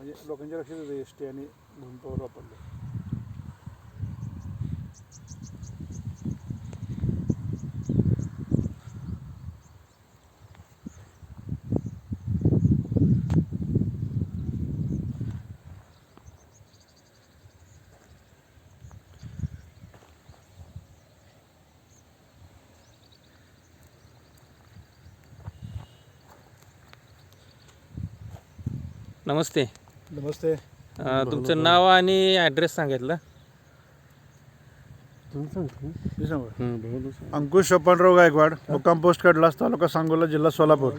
म्हणजे लोकांच्या लक्षात येतं एस टी आणि भूमिपावर वापरलं नमस्ते नमस्ते. अ, तुमचं नाव आणि ॲड्रेस सांगितलं. मी सांगू. अंकुश शोपनराव गायकवाड मुक्काम पोस्ट कडलास तालुका सांगोला जिल्हा सोलापूर.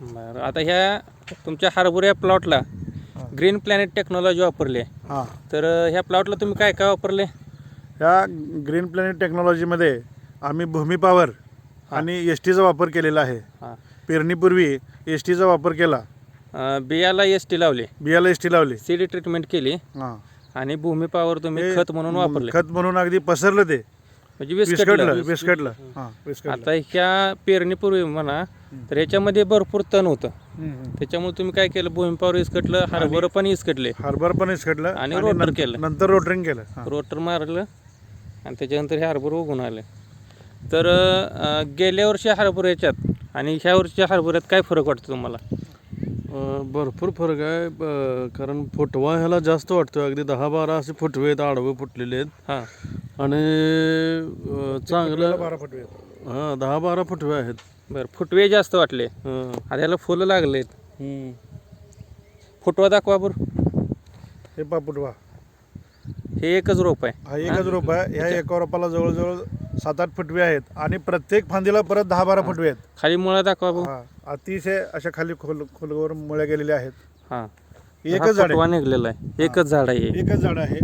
बरं आता ह्या तुमच्या हरभरा प्लॉटला ग्रीन प्लॅनेट टेक्नॉलॉजी वापरली. आहे हां. तर अ, ह्या प्लॉटला तुम्ही काय काय वापरले? ह्या ग्रीन प्लॅनेट टेक्नॉलॉजीमध्ये आम्ही भूमी पॉवर आणि एस टीचा वापर केलेला आहे. हां. पेरणीपूर्वी एस टीचा वापर केला. बियाला एस टी लावली. बियाला एस टी लावली. सीडी ट्रीटमेंट केली. हां. आणि भूमीपावर तुम्ही हे खत म्हणून वापरले. खत म्हणून अगदी पसरलं ते. म्हणजे विस्कटलं विस्कटलं हां आता ह्या पेरणीपूर्वी म्हणा तर ह्याच्यामध्ये भरपूर तण होतं. त्याच्यामुळे तुम्ही काय केलं भूमीपावर इसकटलं हरभरं पण इसकटले हार्बर पण विस्कटलं आणि रोटर केलं. नंतर रोटरिंग केलं. रोटर मारलं आणि त्याच्यानंतर हे हरभरे उगून आले. तर गेल्या वर्षी हरभऱ्याच्यात आणि ह्या वर्षीच्या हरभऱ्यात काय फरक वाटतो तुम्हाला? भरपूर फरक आहे ब- कारण फुटवा ह्याला जास्त वाटतो अगदी दहा बारा असे फुटवे आहेत आडवे फुटलेले आहेत. हां. आणि अं, चांगलं बारा फुटवे आहेत. हां दहा बारा फुटवे आहेत. बरं फुटवे जास्त वाटले. हं. आता ह्याला फुलं लागलेत. हं. फुटवा दाखवा बरं. हे पा फुटवा. हे एकच रोप आहे. हा एकच रोप आहे. ह्या एका रोपाला जवळजवळ सात आठ फुटवे आहेत आणि प्रत्येक फांदीला परत दहा बारा फुटवे आहेत. खाली मुळा दाखवा हा अतिशय अशा खाली खोल खोलवर मुळ्या गेलेल्या आहेत. हां. एकच झाड आहे. निघलेला आहे. एकच झाड आहे. हे. एकच झाड आहे.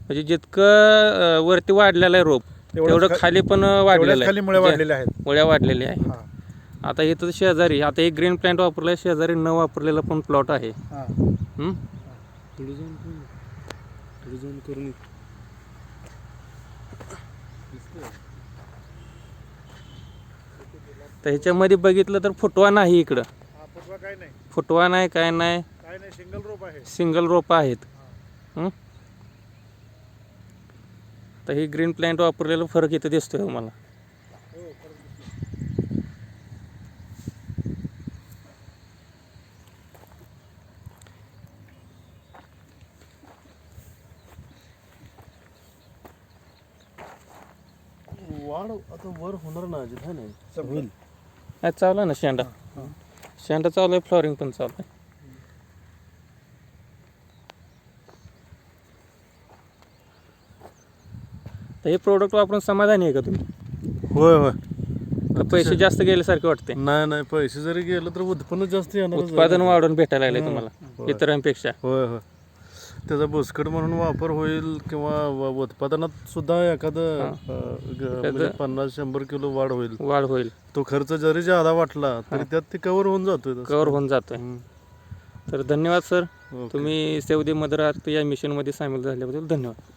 म्हणजे जितकं अ, वरती वाढलेलं आहे रोप तेवढंच तेवढं खा- खाली पण वाढलेलं खाली मुळ्या जे- वाढलेल्या आहेत. मुळ्या वाढलेल्या आहे हा. आता इथं शेजारी आता एक ग्रीन प्लांट वापरलाय शेजारी न वापरलेला पण प्लॉट आहे. हा. हं? पुढे जाऊन करून. तर ह्याच्यामध्ये बघितलं तर फुटवा नाही इकडं. फुटवा काय नाही. फुटवा नाही काय नाही. काय नाही सिंगल रोप आहे. सिंगल रोपं आहेत. हं? तर ही ग्रीन प्लांट वापरलेला फरक इथं दिसतोय मला वाढ आता वर होणार ना अजित है नाही होईल. नाही चालू आहे ना शेंडा. शेंडा चालू आहे फ्लॉरिंग पण चालू आहे. तर हे प्रोडक्ट वापरून समाधानी आहे का तुम्ही? होय होय. का पैसे जास्त गेल्यासारखे वाटते. नाही नाही पैसे जरी गेलं तर उत्पन्न जास्त येणार उत्पादन वाढून भेटायला लागले तुम्हाला इतरांपेक्षा. होय होय. त्याचा बुसकट म्हणून वापर होईल किंवा उत्पादनात सुद्धा एखादं म्हणजे पन्नास शंभर किलो वाढ होईल. वाढ होईल. तो खर्च जरी जादा वाटला तरी त्यात ते कव्हर होऊन जातोय. कव्हर होऊन जातोय. तर धन्यवाद सर. तुम्ही सेवदी मदर अर्थ या मिशनमध्ये सामील झाल्याबद्दल धन्यवाद.